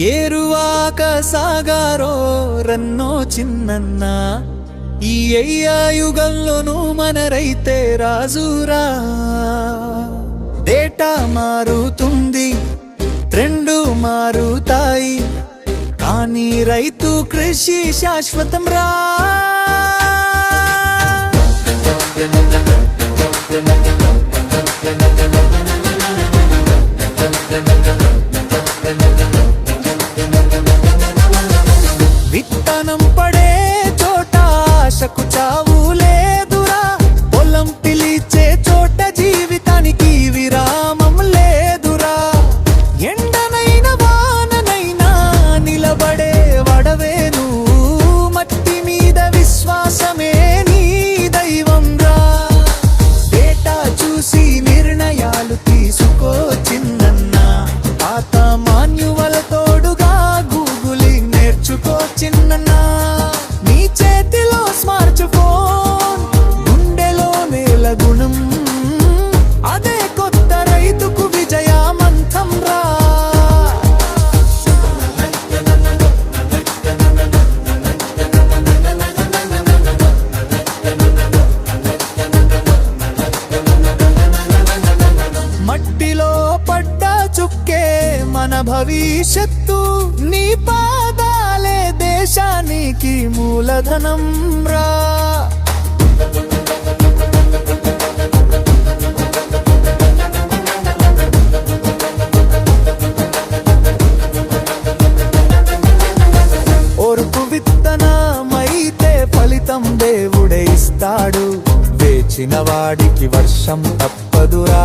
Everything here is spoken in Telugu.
ఏరువాక సాగారో రన్నో చిన్నన్న. ఈ అయ్యా యుగంలోనూ మనరైతే రాజురా. డేటా మారుతుంది ట్రెండు మారుతాయి. కానీ రైతు కృషి శాశ్వతం రా. మన భవిష్యత్తు నీ పాదాలే దేశానికి మూలధనం రా. దేవుడే ఇస్తాడు. వేచిన వాడికి వర్షం తప్పదురా.